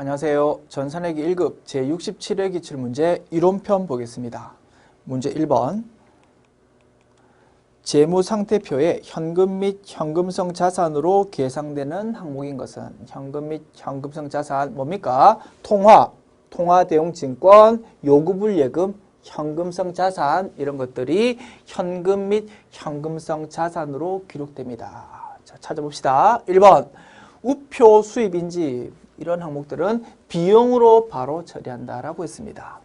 안녕하세요. 전산회계 1급 제67회 기출문제 이론편 보겠습니다. 문제 1번 재무상태표에 현금 및 현금성 자산으로 계상되는 항목인 것은 현금 및 현금성 자산 뭡니까? 통화, 통화대용증권, 요구불 예금, 현금성 자산 이런 것들이 현금 및 현금성 자산으로 기록됩니다. 자, 찾아봅시다. 1번 우표 수입인지 이런 항목들은 비용으로 바로 처리한다라고 했습니다.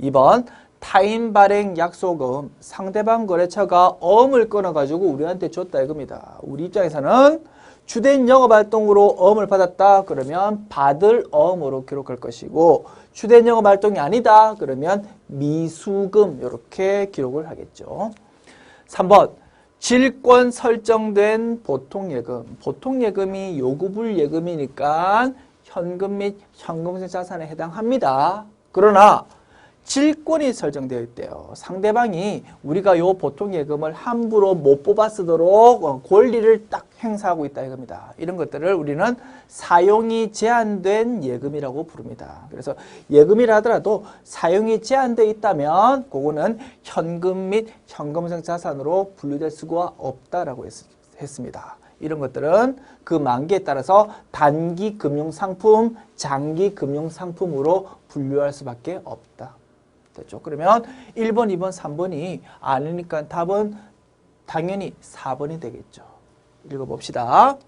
2번 타인 발행 약속금 상대방 거래처가 어음을 끊어가지고 우리한테 줬다 이겁니다. 우리 입장에서는 주된 영업활동으로 어음을 받았다 그러면 받을 어음으로 기록할 것이고 주된 영업활동이 아니다 그러면 미수금 이렇게 기록을 하겠죠. 3번 질권 설정된 보통예금 보통예금이 요구불 예금이니까 현금 및 현금성 자산에 해당합니다. 그러나 질권이 설정되어 있대요. 상대방이 우리가 요 보통 예금을 함부로 못 뽑아 쓰도록 어, 권리를 딱 행사하고 있다 이겁니다. 이런 것들을 우리는 사용이 제한된 예금이라고 부릅니다. 그래서 예금이라 하더라도 사용이 제한되어 있다면 그거는 현금 및 현금성 자산으로 분류될 수가 없다라고 했, 했습니다. 이런 것들은 그 만기에 따라서 단기 금융 상품, 장기 금융 상품으로 분류할 수밖에 없다. 됐죠? 그러면 1번, 2번, 3번이 아니니까 답은 당연히 4번이 되겠죠. 읽어봅시다.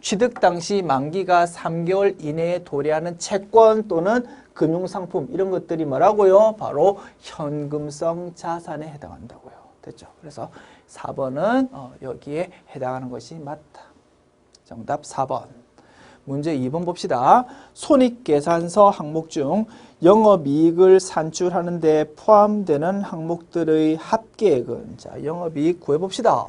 취득 당시 만기가 3개월 이내에 도래하는 채권 또는 금융상품 이런 것들이 뭐라고요? 바로 현금성 자산에 해당한다고요. 됐죠? 그래서 4번은 어, 여기에 해당하는 것이 맞다. 정답 4번. 문제 2번 봅시다. 손익계산서 항목 중 영업이익을 산출하는 데 포함되는 항목들의 합계액은 자, 영업이익 구해봅시다.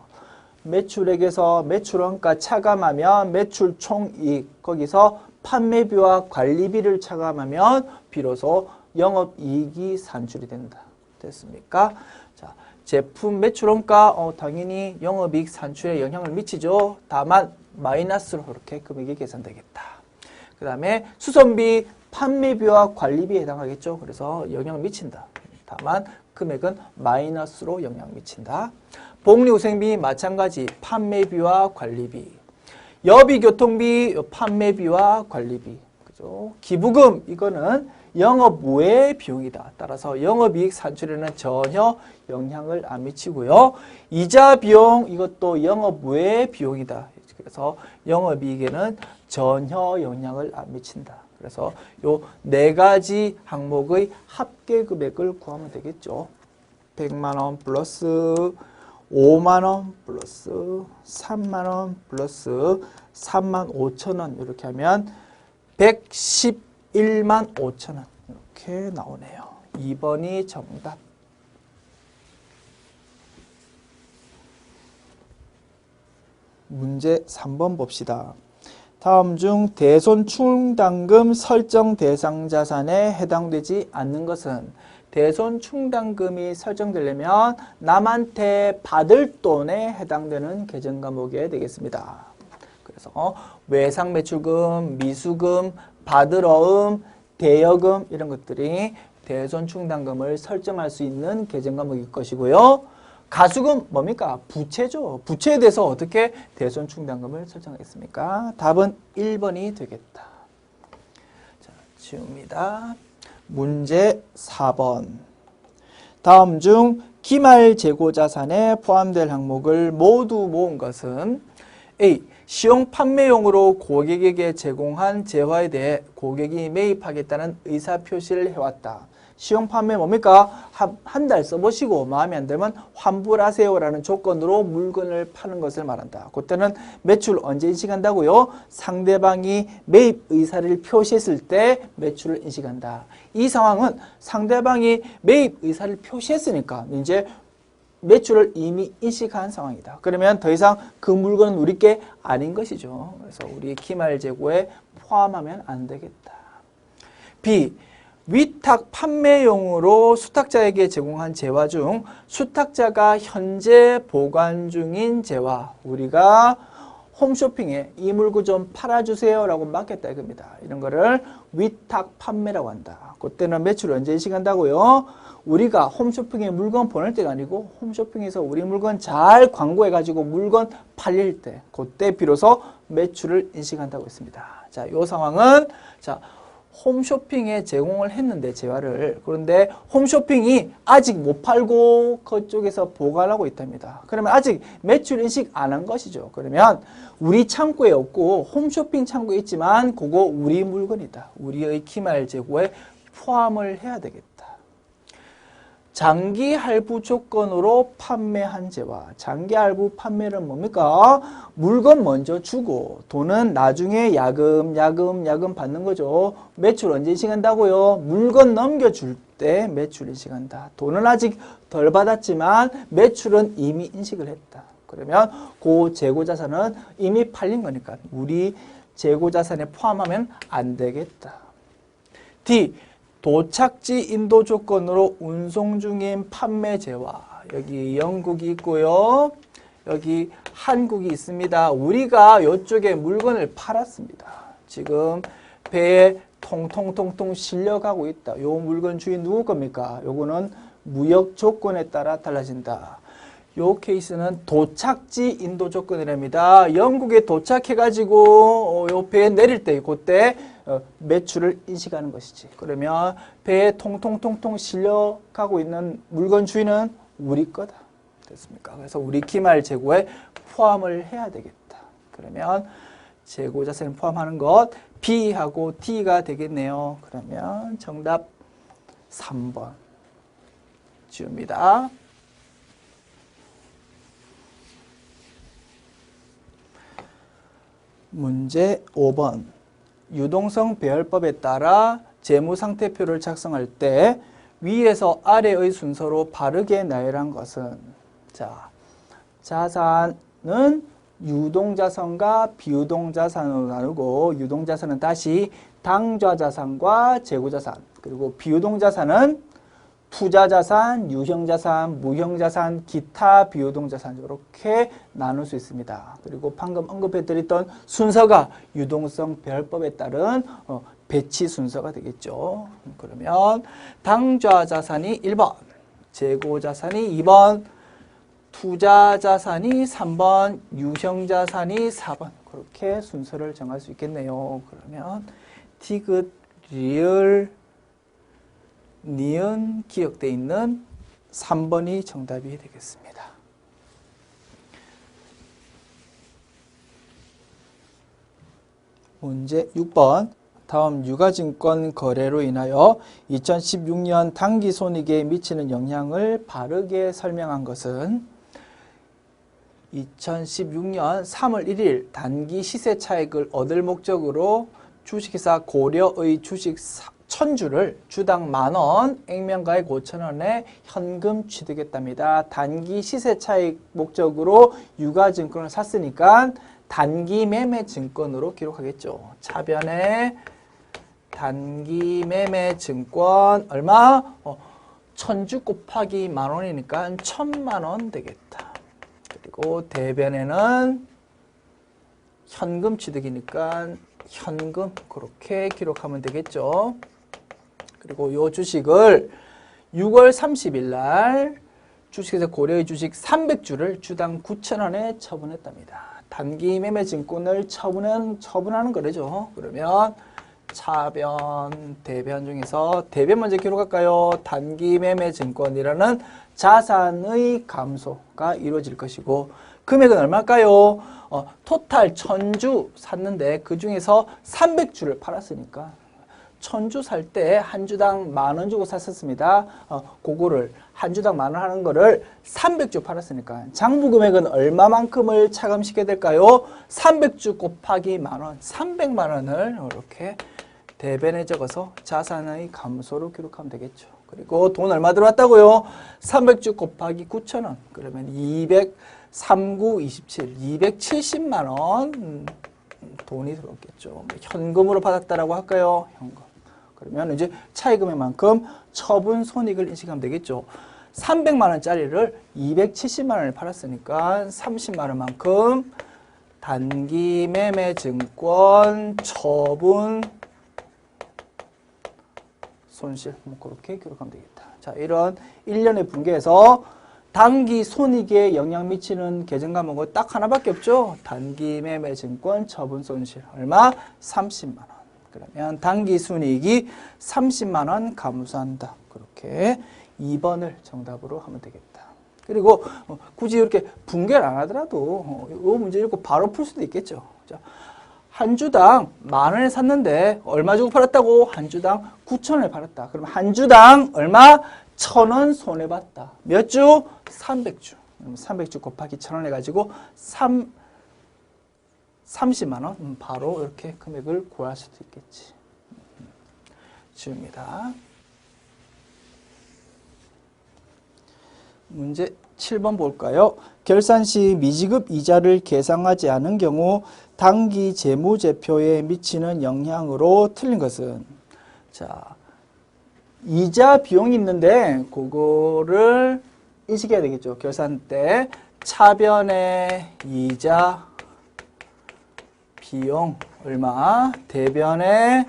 매출액에서 매출원가 차감하면 매출 총이익 거기서 판매비와 관리비를 차감하면 비로소 영업이익이 산출이 된다. 됐습니까? 자, 제품 매출 원가 어, 당연히 영업이익 산출에 영향을 미치죠. 다만 마이너스로 그렇게 금액이 계산되겠다. 그 다음에 수선비, 판매비와 관리비에 해당하겠죠. 그래서 영향을 미친다. 다만 금액은 마이너스로 영향을 미친다. 복리후생비 마찬가지 판매비와 관리비. 여비교통비 판매비와 관리비. 그죠? 기부금 이거는 영업 외의 비용이다. 따라서 영업이익 산출에는 전혀 영향을 안 미치고요. 이자 비용 이것도 영업 외의 비용이다. 그래서 영업이익에는 전혀 영향을 안 미친다. 그래서 요 네 가지 항목의 합계 금액을 구하면 되겠죠. 100만 원 플러스 5만 원 플러스 3만 원 플러스 3만 5천 원 이렇게 하면 111만 5천 원 이렇게 나오네요. 2번이 정답. 문제 3번 봅시다. 다음 중 대손 충당금 설정 대상 자산에 해당되지 않는 것은 대손 충당금이 설정되려면 남한테 받을 돈에 해당되는 계정 과목이 되겠습니다. 그래서 외상 매출금, 미수금, 받을 어음, 대여금 이런 것들이 대손 충당금을 설정할 수 있는 계정 과목일 것이고요. 가수금 뭡니까? 부채죠. 부채에 대해서 어떻게 대손 충당금을 설정하겠습니까? 답은 1번이 되겠다. 자, 지웁니다. 문제 4번. 다음 중 기말 재고 자산에 포함될 항목을 모두 모은 것은 A. 시용 판매용으로 고객에게 제공한 재화에 대해 고객이 매입하겠다는 의사 표시를 해왔다. 시용 판매 뭡니까? 한 달 써보시고 마음에 안 들면 환불하세요라는 조건으로 물건을 파는 것을 말한다. 그때는 매출 언제 인식한다고요? 상대방이 매입 의사를 표시했을 때 매출을 인식한다. 이 상황은 상대방이 매입 의사를 표시했으니까 이제 매출을 이미 인식한 상황이다. 그러면 더 이상 그 물건은 우리 게 아닌 것이죠. 그래서 우리 기말 재고에 포함하면 안 되겠다. B. 위탁 판매용으로 수탁자에게 제공한 재화 중 수탁자가 현재 보관 중인 재화 우리가 홈쇼핑에 이 물건 좀 팔아주세요 라고 맡겼다 이겁니다. 이런 거를 위탁 판매라고 한다. 그때는 매출 언제 인식한다고요? 우리가 홈쇼핑에 물건 보낼 때가 아니고 홈쇼핑에서 우리 물건 잘 광고해가지고 물건 팔릴 때 그때 비로소 매출을 인식한다고 했습니다. 자, 이 상황은 자 홈쇼핑에 제공을 했는데 재화를 그런데 홈쇼핑이 아직 못 팔고 그쪽에서 보관하고 있답니다. 그러면 아직 매출 인식 안 한 것이죠. 그러면 우리 창고에 없고 홈쇼핑 창고에 있지만 그거 우리 물건이다. 우리의 기말 재고에 포함을 해야 되겠다. 장기 할부 조건으로 판매한 재화. 장기 할부 판매는 뭡니까? 물건 먼저 주고 돈은 나중에 야금 야금 야금 받는 거죠. 매출 언제 인식한다고요? 물건 넘겨줄 때 매출 인식한다. 돈은 아직 덜 받았지만 매출은 이미 인식을 했다. 그러면 그 재고 자산은 이미 팔린 거니까 우리 재고 자산에 포함하면 안 되겠다. D. 도착지 인도 조건으로 운송 중인 판매재와 여기 영국이 있고요. 여기 한국이 있습니다. 우리가 이쪽에 물건을 팔았습니다. 지금 배에 통통통통 실려가고 있다. 요 물건 주인 누구 겁니까? 요거는 무역 조건에 따라 달라진다. 요 케이스는 도착지 인도 조건이랍니다. 영국에 도착해가지고 어, 요 배에 내릴 때 그때 어, 매출을 인식하는 것이지. 그러면 배에 통통통통 실려가고 있는 물건 주인은 우리 거다. 됐습니까? 그래서 우리 기말 재고에 포함을 해야 되겠다. 그러면 재고 자산을 포함하는 것 B하고 D가 되겠네요. 그러면 정답 3번 지웁니다. 문제 5번. 유동성 배열법에 따라 재무상태표를 작성할 때 위에서 아래의 순서로 바르게 나열한 것은 자, 자산은 유동자산과 비유동자산으로 나누고 유동자산은 다시 당좌자산과 재고자산 그리고 비유동자산은 투자자산, 유형자산, 무형자산, 기타 비유동자산 이렇게 나눌 수 있습니다. 그리고 방금 언급해드렸던 순서가 유동성 배열법에 따른 어, 배치 순서가 되겠죠. 그러면 당좌자산이 1번, 재고자산이 2번, 투자자산이 3번, 유형자산이 4번 그렇게 순서를 정할 수 있겠네요. 그러면 티귿, 리을, 니은 기억되어 있는 3번이 정답이 되겠습니다. 문제 6번 다음 유가증권 거래로 인하여 2016년 당기 손익에 미치는 영향을 바르게 설명한 것은 2016년 3월 1일 단기 시세 차익을 얻을 목적으로 주식회사 고려의 주식 천주를 주당 만원, 액면가액 5천원에 현금 취득했답니다. 단기 시세 차익 목적으로 유가증권을 샀으니까 단기 매매 증권으로 기록하겠죠. 차변에 단기 매매 증권 얼마? 어, 천주 곱하기 만 원이니까 천만 원 되겠다. 그리고 대변에는 현금 취득이니까 현금 그렇게 기록하면 되겠죠. 그리고 이 주식을 6월 30일 날 주식회사 고려의 주식 300주를 주당 9,000원에 처분했답니다. 단기 매매 증권을 처분한, 처분하는 거래죠. 그러면 차변, 대변 중에서 대변 먼저 기록할까요? 단기 매매 증권이라는 자산의 감소가 이루어질 것이고 금액은 얼마일까요? 어, 토탈 천주 샀는데 그 중에서 300주를 팔았으니까 천주 살 때 한 주당 만 원 주고 샀었습니다. 어, 그거를 한 주당 만 원 하는 거를 300주 팔았으니까 장부 금액은 얼마만큼을 차감시켜야 될까요? 300주 곱하기 만 원, 300만 원을 이렇게 대변에 적어서 자산의 감소로 기록하면 되겠죠. 그리고 돈 얼마 들어왔다고요? 300주 곱하기 9천 원. 그러면 200 39, 27, 270만 원 음, 돈이 들어왔겠죠. 뭐 현금으로 받았다라고 할까요? 현금. 그러면 이제 차익금액만큼 처분 손익을 인식하면 되겠죠. 300만 원짜리를 270만 원을 팔았으니까 30만 원만큼 단기 매매 증권 처분 손실 뭐 그렇게 기록하면 되겠다. 자, 이런 일련의 분계에서 단기 손익에 영향 미치는 계정 과목은 딱 하나밖에 없죠. 단기 매매 증권 처분 손실 얼마? 30만 원. 그러면 단기 순이익이 30만 원 감소한다. 그렇게 2번을 정답으로 하면 되겠다. 그리고 어, 굳이 이렇게 분개를 안 하더라도 어, 이 문제 읽고 바로 풀 수도 있겠죠. 자, 한 주당 만 원에 샀는데 얼마 주고 팔았다고? 한 주당 9천 원에 팔았다. 그럼 한 주당 얼마? 천 원 손해 봤다. 몇 주? 300주. 그럼 300주 곱하기 천 원 해가지고 3 30만 원. 음, 바로 이렇게 금액을 구할 수도 있겠지. 음, 지웁니다. 문제 7번 볼까요? 결산 시 미지급 이자를 계상하지 않은 경우 단기 재무제표에 미치는 영향으로 틀린 것은 자 이자 비용이 있는데 그거를 인식해야 되겠죠. 결산 때 차변의 이자 비용 얼마 대변의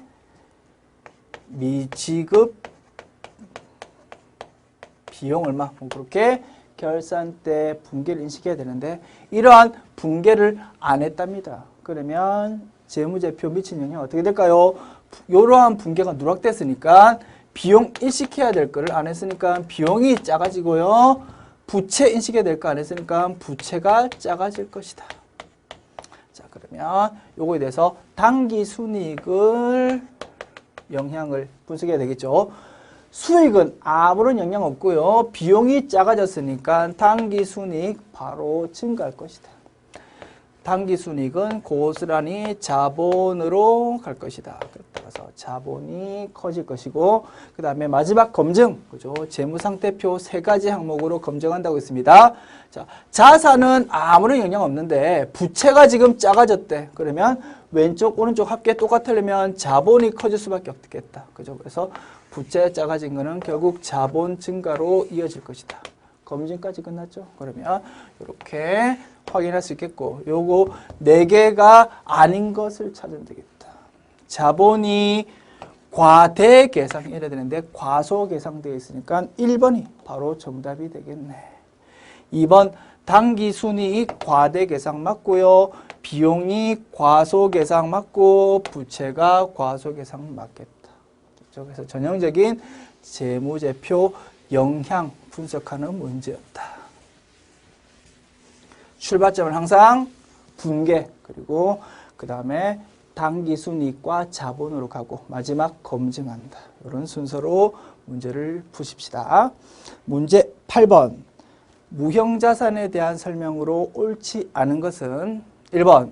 미지급 비용 얼마 뭐 그렇게 결산 때 분계를 인식해야 되는데 이러한 분계를 안 했답니다. 그러면 재무제표 미친 영향 어떻게 될까요? 이러한 분계가 누락됐으니까 비용 인식해야 될 거를 안 했으니까 비용이 작아지고요. 부채 인식해야 될 거 안 했으니까 부채가 작아질 것이다. 자 그러면 요거에 대해서 단기 순이익을 영향을 분석해야 되겠죠. 수익은 아무런 영향 없고요. 비용이 작아졌으니까 단기 순이익 바로 증가할 것이다. 단기 순이익은 고스란히 자본으로 갈 것이다. 따라서 자본이 커질 것이고 그 다음에 마지막 검증 그죠? 재무상태표 세 가지 항목으로 검증한다고 했습니다. 자 자산은 아무런 영향 없는데 부채가 지금 작아졌대. 그러면 왼쪽 오른쪽 합계 똑같으려면 자본이 커질 수밖에 없겠다. 그죠? 그래서 부채 작아진 거는 결국 자본 증가로 이어질 것이다. 검증까지 끝났죠. 그러면 이렇게 확인할 수 있겠고 요거 네 개가 아닌 것을 찾으면 되겠다. 자본이 과대 계상 이래야 되는데 과소 계상되어 있으니까 1번이 바로 정답이 되겠네. 2번 당기순이익 과대 계상 맞고요. 비용이 과소 계상 맞고 부채가 과소 계상 맞겠다. 그래서 전형적인 재무제표 영향 분석하는 문제였다. 출발점은 항상 분계 그리고 그 다음에 단기 순이익과 자본으로 가고 마지막 검증한다. 이런 순서로 문제를 푸십시다. 문제 8번 무형자산에 대한 설명으로 옳지 않은 것은 1번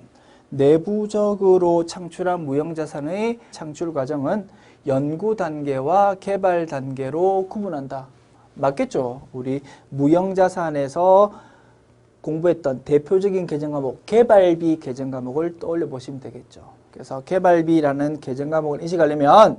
내부적으로 창출한 무형자산의 창출 과정은 연구 단계와 개발 단계로 구분한다. 맞겠죠? 우리 무형자산에서 공부했던 대표적인 계정 과목 개발비 계정 과목을 떠올려 보시면 되겠죠. 그래서 개발비라는 계정 과목을 인식하려면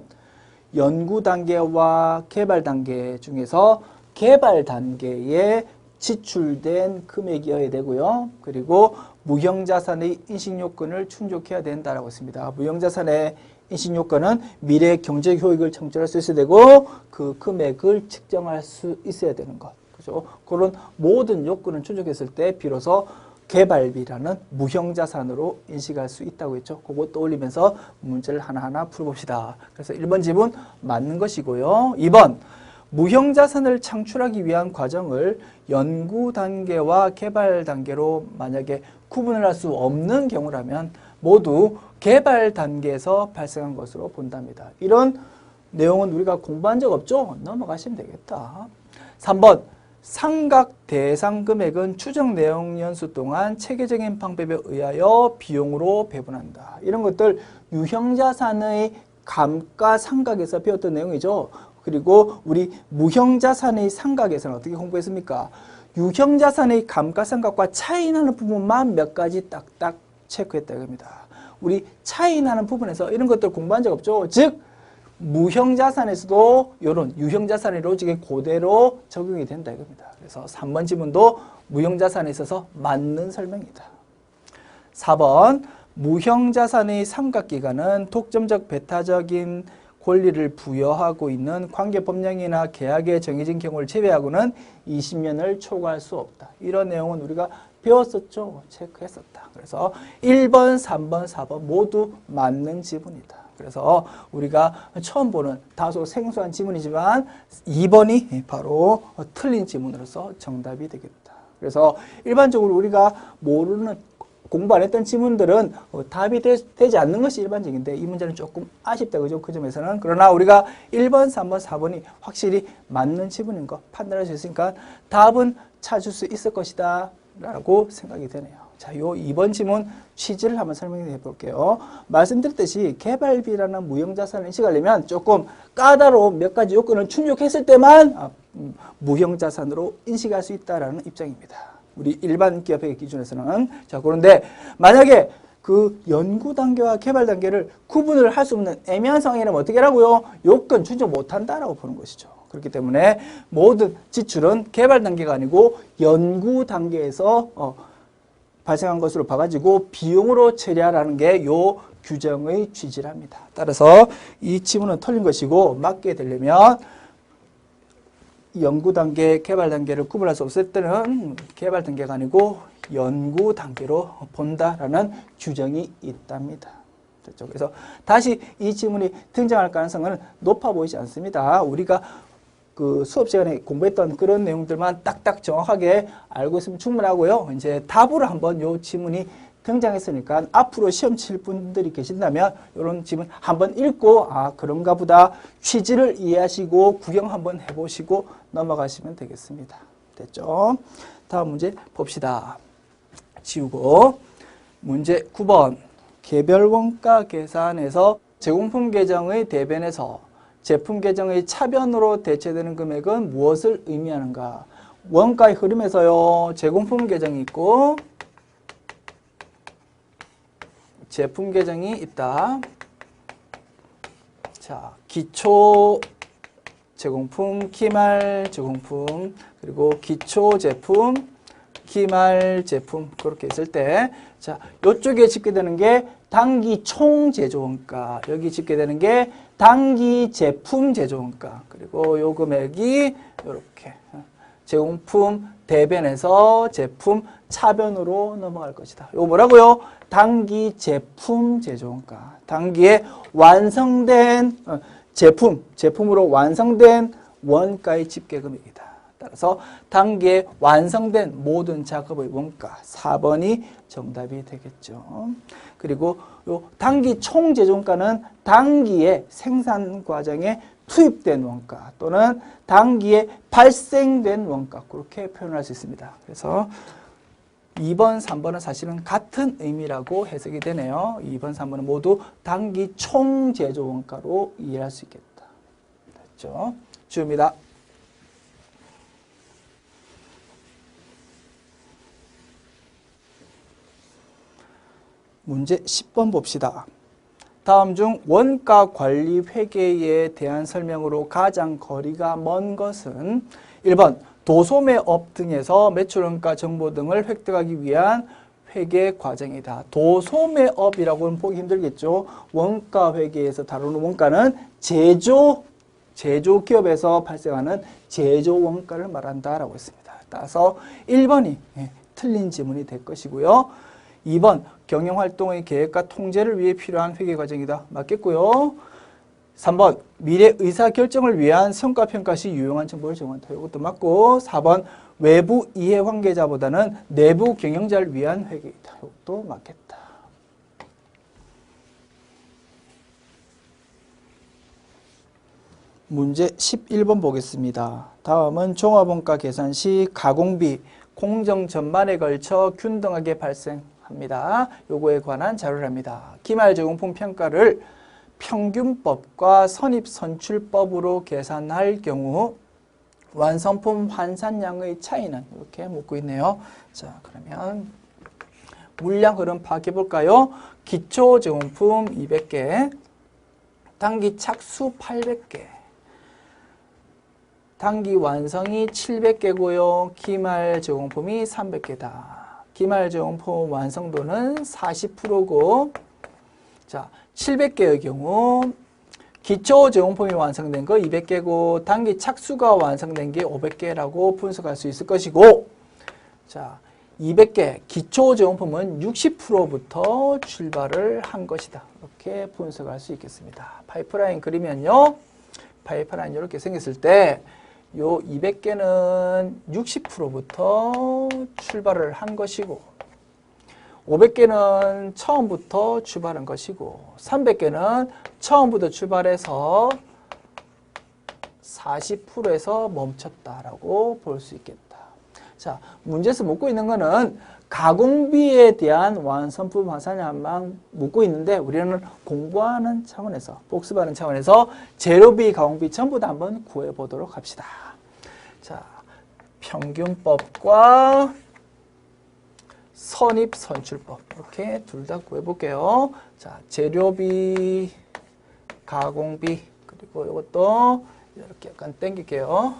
연구 단계와 개발 단계 중에서 개발 단계에 지출된 금액이어야 되고요. 그리고 무형자산의 인식 요건을 충족해야 된다라고 했습니다. 무형자산의 인식 요건은 미래 경제 효익을 창출할 수 있어야 되고 그 금액을 측정할 수 있어야 되는 것. 그죠? 그런 모든 요건을 충족했을 때 비로소 개발비라는 무형자산으로 인식할 수 있다고 했죠. 그거 떠올리면서 문제를 하나하나 풀어봅시다. 그래서 1번 지문 맞는 것이고요. 2번 무형자산을 창출하기 위한 과정을 연구 단계와 개발 단계로 만약에 구분을 할 수 없는 경우라면 모두 개발 단계에서 발생한 것으로 본답니다. 이런 내용은 우리가 공부한 적 없죠? 넘어가시면 되겠다. 3번 상각 대상 금액은 추정 내용 연수 동안 체계적인 방법에 의하여 비용으로 배분한다. 이런 것들 유형자산의 감가상각에서 배웠던 내용이죠. 그리고 우리 무형자산의 상각에서는 어떻게 공부했습니까? 유형자산의 감가상각과 차이 나는 부분만 몇 가지 딱딱 체크했다 이겁니다. 우리 차이 나는 부분에서 이런 것들 공부한 적 없죠. 즉 무형자산에서도 이런 유형자산의 로직이 그대로 적용이 된다 이겁니다. 그래서 3번 지문도 무형자산에 있어서 맞는 설명이다. 4번 무형자산의 삼각기간은 독점적 배타적인 권리를 부여하고 있는 관계법령이나 계약에 정해진 경우를 제외하고는 20년을 초과할 수 없다. 이런 내용은 우리가 배웠었죠. 체크했었다. 그래서 1번, 3번, 4번 모두 맞는 지문이다. 그래서 우리가 처음 보는 다소 생소한 지문이지만 2번이 바로 틀린 지문으로서 정답이 되겠다. 그래서 일반적으로 우리가 모르는 공부 안 했던 지문들은 어, 답이 되, 지 않는 것이 일반적인데 이 문제는 조금 아쉽다. 그죠? 그 점에서는. 그러나 우리가 1번 3번 4번이 확실히 맞는 지문인 거 판단할 수 있으니까 답은 찾을 수 있을 것이다. 라고 생각이 되네요 자, 요 2번 지문 취지를 한번 설명해 볼게요. 말씀드렸듯이 개발비라는 무형자산을 인식하려면 조금 까다로운 몇 가지 요건을 충족했을 때만 아, 음, 무형자산으로 인식할 수 있다라는 입장입니다. 우리 일반 기업의 기준에서는 자 그런데 만약에 그 연구 단계와 개발 단계를 구분을 할 수 없는 애매한 상황이라면 어떻게 하라고요? 요건 충족 못한다라고 보는 것이죠. 그렇기 때문에 모든 지출은 개발 단계가 아니고 연구 단계에서 어, 발생한 것으로 봐가지고 비용으로 처리하라는 게 요 규정의 취지랍니다. 따라서 이 지문은 틀린 것이고 맞게 되려면 연구 단계, 개발 단계를 구분할 수 없을 때는 개발 단계가 아니고 연구 단계로 본다라는 규정이 있답니다. 그래서 다시 이 지문이 등장할 가능성은 높아 보이지 않습니다. 우리가 그 수업 시간에 공부했던 그런 내용들만 딱딱 정확하게 알고 있으면 충분하고요. 이제 답으로 한번 요 지문이 등장했으니까 앞으로 시험 칠 분들이 계신다면 이런 지문 한번 읽고 아 그런가 보다 취지를 이해하시고 구경 한번 해보시고 넘어가시면 되겠습니다. 됐죠? 다음 문제 봅시다. 지우고 문제 9번 개별 원가 계산에서 제공품 계정의 대변에서 제품 계정의 차변으로 대체되는 금액은 무엇을 의미하는가? 원가의 흐름에서요. 제공품 계정이 있고 제품 계정이 있다. 자, 기초 제공품, 기말 제공품, 그리고 기초 제품, 기말 제품 그렇게 있을 때 자, 요쪽에 집계되는 게 단기 총 제조원가, 여기 집계되는 게 단기 제품 제조원가, 그리고 요 금액이 요렇게 제공품 대변에서 제품 차변으로 넘어갈 것이다. 이거 뭐라고요? 단기 제품 제조원가. 단기에 완성된 어, 제품, 제품으로 완성된 원가의 집계금액이다. 따라서 단기에 완성된 모든 작업의 원가 4번이 정답이 되겠죠. 그리고 요 단기 총 제조원가는 단기의 생산 과정에 투입된 원가 또는 단기에 발생된 원가 그렇게 표현할 수 있습니다. 그래서 2번, 3번은 사실은 같은 의미라고 해석이 되네요. 2번, 3번은 모두 단기 총 제조 원가로 이해할 수 있겠다. 됐죠? 주입니다. 문제 10번 봅시다. 다음 중 원가 관리 회계에 대한 설명으로 가장 거리가 먼 것은 1번 도소매업 등에서 매출원가 정보 등을 획득하기 위한 회계 과정이다. 도소매업이라고는 보기 힘들겠죠. 원가 회계에서 다루는 원가는 제조 제조 기업에서 발생하는 제조 원가를 말한다라고 했습니다. 따라서 1번이 예, 틀린 지문이 될 것이고요. 2번 경영활동의 계획과 통제를 위해 필요한 회계 과정이다. 맞겠고요. 3번 미래 의사결정을 위한 성과평가 시 유용한 정보를 제공한다. 이것도 맞고 4번 외부 이해 관계자보다는 내부 경영자를 위한 회계이다. 이것도 맞겠다. 문제 11번 보겠습니다. 다음은 종합원가 계산 시 가공비, 공정 전반에 걸쳐 균등하게 발생 합니다. 요거에 관한 자료랍니다. 기말 제공품 평가를 평균법과 선입선출법으로 계산할 경우 완성품 환산량의 차이는 이렇게 묻고 있네요. 자, 그러면 물량 흐름 파악해 볼까요? 기초 제공품 200개, 단기 착수 800개, 단기 완성이 700개고요. 기말 제공품이 300개다. 기말제용품 완성도는 40%고 자, 700개의 경우 기초 제공품이 완성된 거 200개고 단기 착수가 완성된 게 500개라고 분석할 수 있을 것이고 자, 200개 기초 제공품은 60%부터 출발을 한 것이다. 이렇게 분석할 수 있겠습니다. 파이프라인 그리면요. 파이프라인 이렇게 생겼을 때 요 200개는 60%부터 출발을 한 것이고 500개는 처음부터 출발한 것이고 300개는 처음부터 출발해서 40%에서 멈췄다라고 볼 수 있겠다. 자, 문제에서 묻고 있는 거는 가공비에 대한 완성품 화산량만 묻고 있는데 우리는 공부하는 차원에서 복습하는 차원에서 재료비, 가공비 전부 다 한번 구해 보도록 합시다. 자, 평균법과 선입 선출법 이렇게 둘 다 구해 볼게요. 자, 재료비, 가공비 그리고 이것도 이렇게 약간 땡길게요.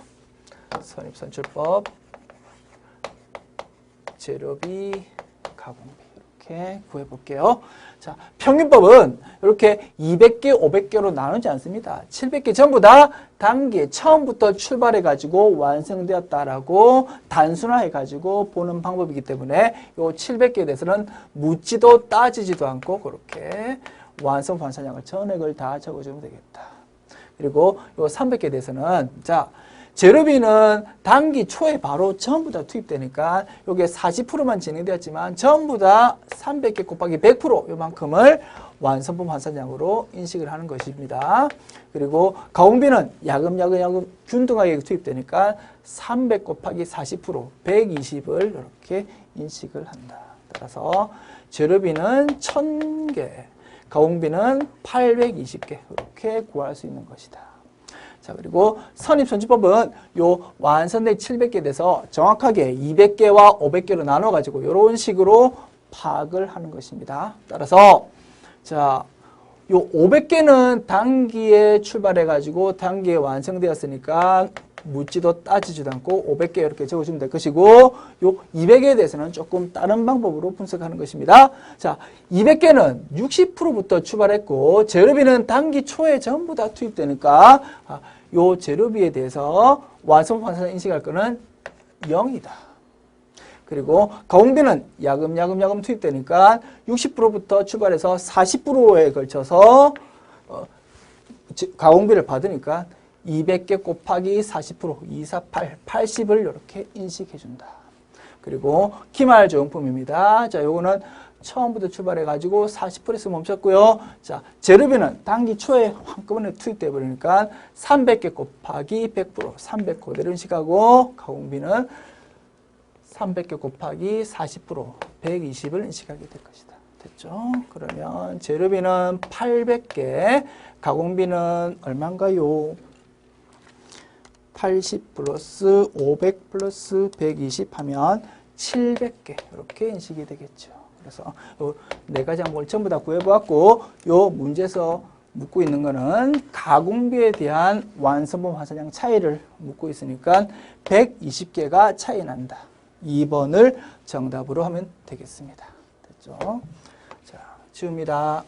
선입 선출법 재료비, 가공비 이렇게 구해 볼게요. 자, 평균법은 이렇게 200개, 500개로 나누지 않습니다. 700개 전부 다 단계 처음부터 출발해 가지고 완성되었다라고 단순화해 가지고 보는 방법이기 때문에 요 700개에 대해서는 묻지도 따지지도 않고 그렇게 완성 반사량을 전액을 다 적어주면 되겠다. 그리고 요 300개에 대해서는 자 재료비는 단기 초에 바로 전부 다 투입되니까 요게 40%만 진행되었지만 전부 다 300개 곱하기 100% 요만큼을 완성품 환산량으로 인식을 하는 것입니다. 그리고 가공비는 야금야금 야금 균등하게 투입되니까 300 곱하기 40% 120을 이렇게 인식을 한다. 따라서 재료비는 1000개, 가공비는 820개 이렇게 구할 수 있는 것이다. 자, 그리고 선입선출법은 요 완성된 700개에 대해서 정확하게 200개와 500개로 나눠 가지고 이런 식으로 파악을 하는 것입니다. 따라서 자, 요 500개는 단기에 출발해 가지고 단기에 완성되었으니까 묻지도 따지지도 않고 500개 이렇게 적어주면 될 것이고 요 200개에 대해서는 조금 다른 방법으로 분석하는 것입니다. 자, 200개는 60%부터 출발했고 재료비는 단기 초에 전부 다 투입되니까 아, 요 재료비에 대해서 완성 환산 인식할 거는 0이다. 그리고 가공비는 야금야금 야금 투입되니까 60%부터 출발해서 40%에 걸쳐서 어, 가공비를 받으니까 200개 곱하기 40% 248, 80을 이렇게 인식해 준다. 그리고 기말 저용품입니다. 자, 요거는 처음부터 출발해 가지고 40%에서 멈췄고요. 자, 재료비는 단기 초에 한꺼번에 투입돼 버리니까 300개 곱하기 100% 300 그대로 인식하고 가공비는 300개 곱하기 40% 120을 인식하게 될 것이다. 됐죠? 그러면 재료비는 800개, 가공비는 얼마인가요? 80 플러스 500 플러스 120 하면 700개 이렇게 인식이 되겠죠. 그래서 네 가지 항목을 전부 다 구해보았고 요 문제에서 묻고 있는 거는 가공비에 대한 완성품 화산량 차이를 묻고 있으니까 120개가 차이 난다. 2번을 정답으로 하면 되겠습니다. 됐죠? 자, 지웁니다.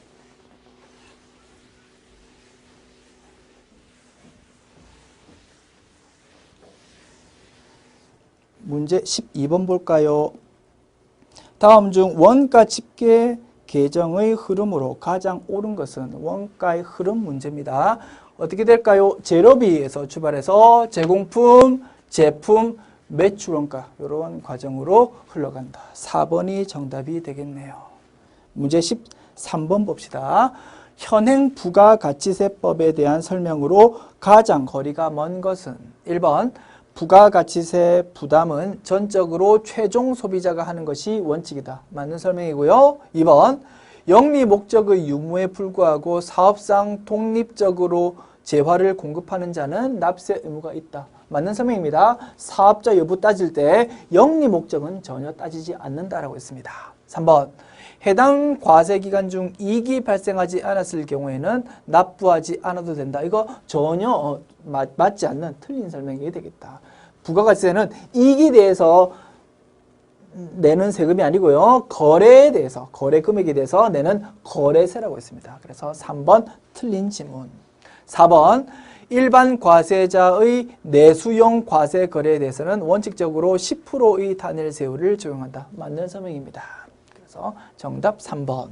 문제 12번 볼까요? 다음 중 원가 집계 계정의 흐름으로 가장 옳은 것은 원가의 흐름 문제입니다. 어떻게 될까요? 재료비에서 출발해서 제공품, 제품, 매출원가 이런 과정으로 흘러간다. 4번이 정답이 되겠네요. 문제 13번 봅시다. 현행 부가가치세법에 대한 설명으로 가장 거리가 먼 것은 1번 부가가치세 부담은 전적으로 최종 소비자가 하는 것이 원칙이다. 맞는 설명이고요. 2번 영리 목적의 유무에 불구하고 사업상 독립적으로 재화를 공급하는 자는 납세 의무가 있다. 맞는 설명입니다. 사업자 여부 따질 때 영리 목적은 전혀 따지지 않는다라고 했습니다. 3번 해당 과세 기간 중 이익이 발생하지 않았을 경우에는 납부하지 않아도 된다. 이거 전혀 어, 맞, 맞지 않는 틀린 설명이 되겠다. 부가가치세는 이익에 대해서 내는 세금이 아니고요. 거래에 대해서, 거래 금액에 대해서 내는 거래세라고 했습니다. 그래서 3번 틀린 지문. 4번 일반 과세자의 내수용 과세 거래에 대해서는 원칙적으로 10%의 단일 세율을 적용한다. 맞는 설명입니다. 그래서 정답 3번.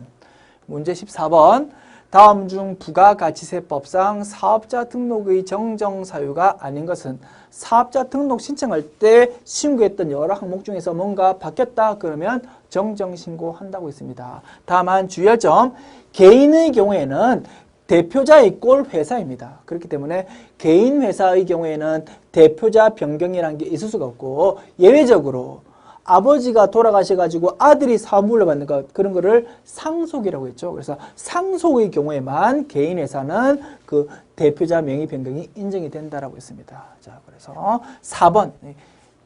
문제 14번. 다음 중 부가가치세법상 사업자 등록의 정정 사유가 아닌 것은 사업자 등록 신청할 때 신고했던 여러 항목 중에서 뭔가 바뀌었다 그러면 정정 신고한다고 있습니다. 다만 주의할 점 개인의 경우에는 대표자의 꼴 회사입니다. 그렇기 때문에 개인 회사의 경우에는 대표자 변경이라는 게 있을 수가 없고 예외적으로 아버지가 돌아가셔가지고 아들이 사업 물려받는 것 그런 거를 상속이라고 했죠. 그래서 상속의 경우에만 개인 회사는 그 대표자 명의 변경이 인정이 된다라고 했습니다. 자, 그래서 4번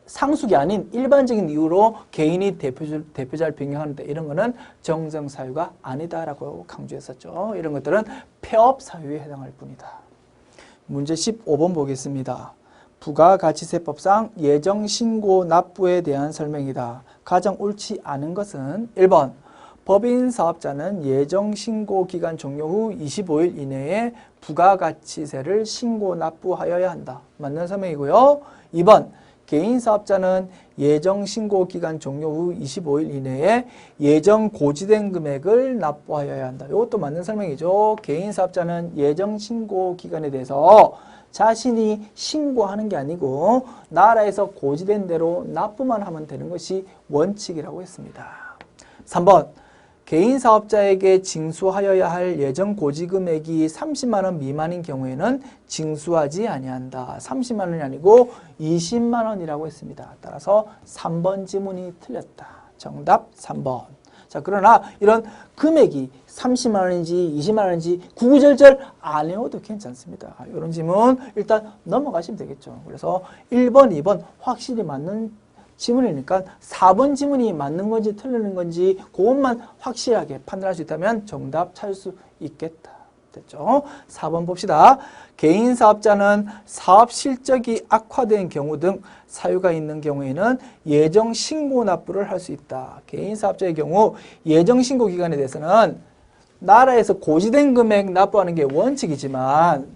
상속이 아닌 일반적인 이유로 개인이 대표자, 대표자를 변경하는데 이런 거는 정정 사유가 아니다라고 강조했었죠. 이런 것들은 폐업 사유에 해당할 뿐이다. 문제 15번 보겠습니다. 부가가치세법상 예정신고 납부에 대한 설명이다. 가장 옳지 않은 것은 1번 법인 사업자는 예정신고 기간 종료 후 25일 이내에 부가가치세를 신고 납부하여야 한다. 맞는 설명이고요. 2번 개인 사업자는 예정 신고 기간 종료 후 25일 이내에 예정 고지된 금액을 납부하여야 한다. 이것도 맞는 설명이죠. 개인 사업자는 예정 신고 기간에 대해서 자신이 신고하는 게 아니고 나라에서 고지된 대로 납부만 하면 되는 것이 원칙이라고 했습니다. 3번 개인 사업자에게 징수하여야 할 예정 고지 금액이 30만 원 미만인 경우에는 징수하지 아니한다. 30만 원이 아니고 20만 원이라고 했습니다. 따라서 3번 지문이 틀렸다. 정답 3번. 자, 그러나 이런 금액이 30만 원인지 20만 원인지 구구절절 안 외워도 괜찮습니다. 이런 질문 일단 넘어가시면 되겠죠. 그래서 1번, 2번 확실히 맞는 지문이니까 4번 지문이 맞는 건지 틀리는 건지 그것만 확실하게 판단할 수 있다면 정답 찾을 수 있겠다. 됐죠? 4번 봅시다. 개인 사업자는 사업 실적이 악화된 경우 등 사유가 있는 경우에는 예정 신고 납부를 할 수 있다. 개인 사업자의 경우 예정 신고 기간에 대해서는 나라에서 고지된 금액 납부하는 게 원칙이지만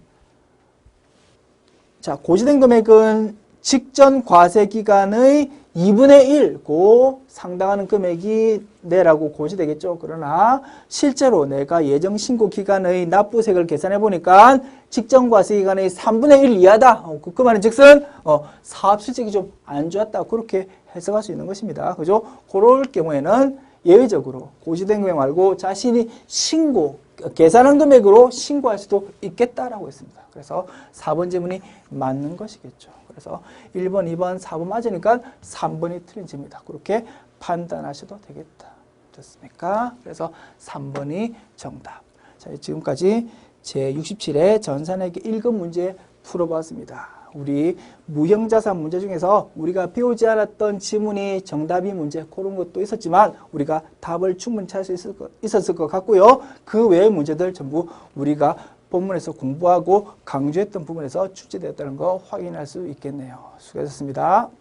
자, 고지된 금액은 직전 과세 기간의 2분의 1, 고 상당하는 금액이 내라고 고지되겠죠. 그러나 실제로 내가 예정 신고 기간의 납부색을 계산해 보니까 직전 과세 기간의 3분의 1 이하다. 어, 그, 그 말은 즉슨 어, 사업 실적이 좀 안 좋았다. 그렇게 해석할 수 있는 것입니다. 그죠? 그럴 경우에는 예외적으로 고지된 금액 말고 자신이 신고, 계산한 금액으로 신고할 수도 있겠다라고 했습니다. 그래서 4번 질문이 맞는 것이겠죠. 그래서 1번, 2번, 4번 맞으니까 3번이 틀린 질문이다. 그렇게 판단하셔도 되겠다. 됐습니까? 그래서 3번이 정답. 자, 지금까지 제67회 전산에게 1급 문제 풀어봤습니다. 우리 무형자산 문제 중에서 우리가 배우지 않았던 지문이 정답이 문제 그런 것도 있었지만 우리가 답을 충분히 찾을 수 있었을 것 같고요. 그 외의 문제들 전부 우리가 본문에서 공부하고 강조했던 부분에서 출제되었다는 거 확인할 수 있겠네요. 수고하셨습니다.